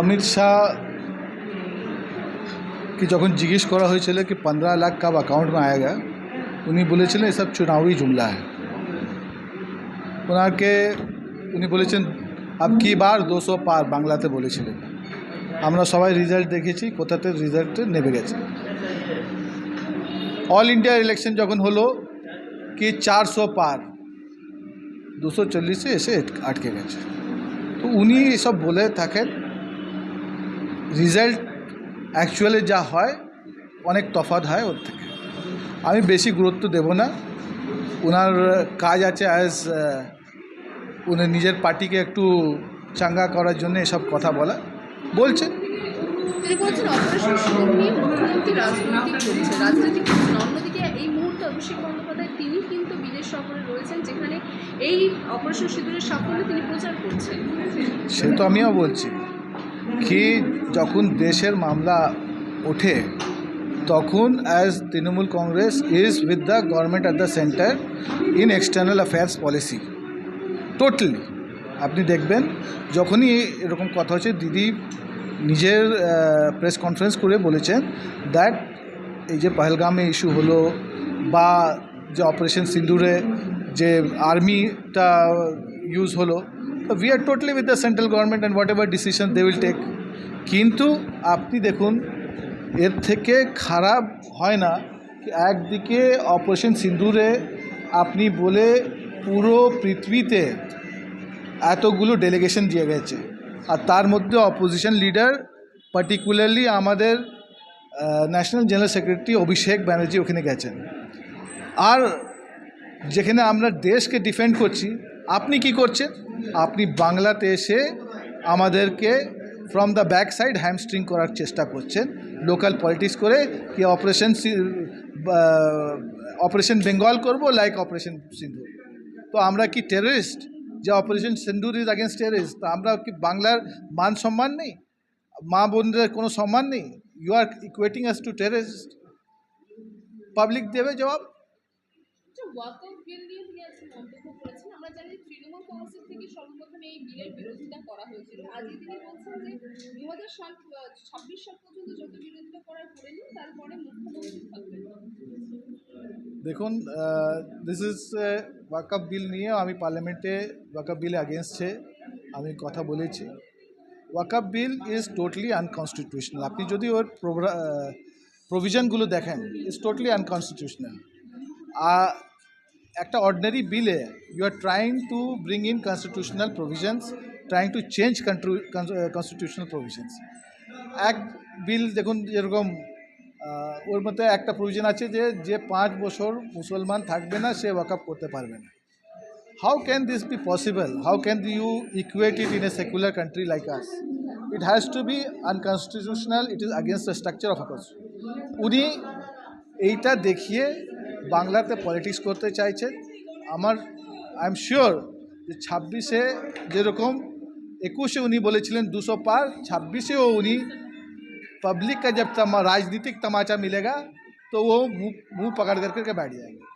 অমিত শাহ কি যখন জিজ্ঞেস করা হয়েছিল কি পনেরো লাখ কাব আয়া গা উনি বলেছিলেন এসব চুনাবি জুমলা ওনাকে উনি বলেছেন আব কি বার দুশো পার বাংলাতে বলেছিলেন? আমরা সবাই রেজাল্ট দেখেছি, কোথাতে রিজাল্ট নেমে গেছে। অল ইন্ডিয়া ইলেকশন যখন হলো, কি চারশো পার, দুশো চল্লিশে এসে আটকে গেছে। তো উনি এসব বলে থাকেন রেজাল্ট অ্যাকচুয়ালি যা হয় অনেক তফাৎ হয় ওর থেকে। আমি বেশি গুরুত্ব দেব না। ওনার কাজ আছে অ্যাজ উনি নিজের পার্টিকে একটু চাঙ্গা করার জন্য এসব কথা বলা। বলছে তিনি কিন্তু বিদেশ সফরে রয়েছেন যেখানে এই অপারেশন সিঁদুরের সাফল্য তিনি প্রচার করছেন। সে তো আমিও বলছি। কি যখন দেশের মামলা ওঠে, তখন as Trinamool Congress is with the government at the centre in external affairs policy totally আপনি দেখবেন, যখনই এরকম কথা হচ্ছে, দিদি নিজের প্রেস কনফারেন্স করে বলেছেন দ্যাট এই যে পহলগামে ইস্যু হলো বা যে অপারেশন সিন্দুরে যে আর্মিটা ইউজ হলো we are totally with the central government and whatever decision they will take কিন্তু আপনি দেখুন এর থেকে খারাপ হয় না একদিকে অপারেশন সিন্দুরে আপনি বলে পুরো পৃথিবীতে এতগুলো ডেলিগেশন দিয়ে গেছে। আর তার মধ্যে অপোজিশন লিডার পার্টিকুলারলি আমাদের national general secretary Abhishek Banerjee ওখানে গেছেন। আর যেখানে আমরা দেশকে ডিফেন্ড করছি আপনি কি করছেন? আপনি বাংলাতে এসে আমাদেরকে from the back side hamstring করার চেষ্টা করছেন। লোকাল পলিটিক্স করে কি অপারেশন অপারেশন বেঙ্গল করব লাইক অপারেশন সিন্ধু তো আমরা কি টেররিস্ট যে operation Sindoor is against terrorist তো আমরা কি বাংলার মান সম্মান নেই? মা বোনদের কোনো সম্মান নেই? You are equating us to terrorist public দেবে জবাব? ওয়াকআউট বিল নিয়ে তিনি আজকে মন্তব্য করেছেন, আমরা জানি তৃণমূল কংগ্রেসের থেকে সর্বপ্রথম এই বিলের বিরোধিতা করা হয়েছিল। তিনি বলছেন যে দু হাজার সাল ছাব্বিশ সাল পর্যন্ত যত বিরোধিতা করার তারপরে মুখ্যমন্ত্রী থাকবেন দেখুন দিস ইজ ওয়াকআপ বিল নিয়ে আমি পার্লামেন্টে ওয়াকআপ বিলে আগেনস্টে আমি কথা বলেছি। Waqf bill is totally unconstitutional আপনি যদি ওর প্রভিশনগুলো দেখেন ইজ টোটালি আনকনস্টিটিউশনাল একটা অর্ডিনারি বিলে you are trying to bring in constitutional provisions trying to change constitutional provisions এক বিল দেখুন, যেরকম ওর মধ্যে একটা প্রভিশন আছে যে যে পাঁচ বছর মুসলমান থাকবে না, সে ওয়াকআপ করতে পারবে না। How can this be possible how can you equate it in a secular country like us it has to be unconstitutional it is against the structure of Akkas উনি এইটা দেখিয়ে বাংলাতে পলিটিক্স করতে চাইছেন আমার আই এম শিওর যে ছাব্বিশে যেরকম একুশে উনি বলেছিলেন দুশো পার ছাব্বিশেও উনি पब्लिक का जब तमा राजनीतिक तमाचा मिलेगा तो वो मुंह मुंह पकड़ कर करके बैठ जाएंगे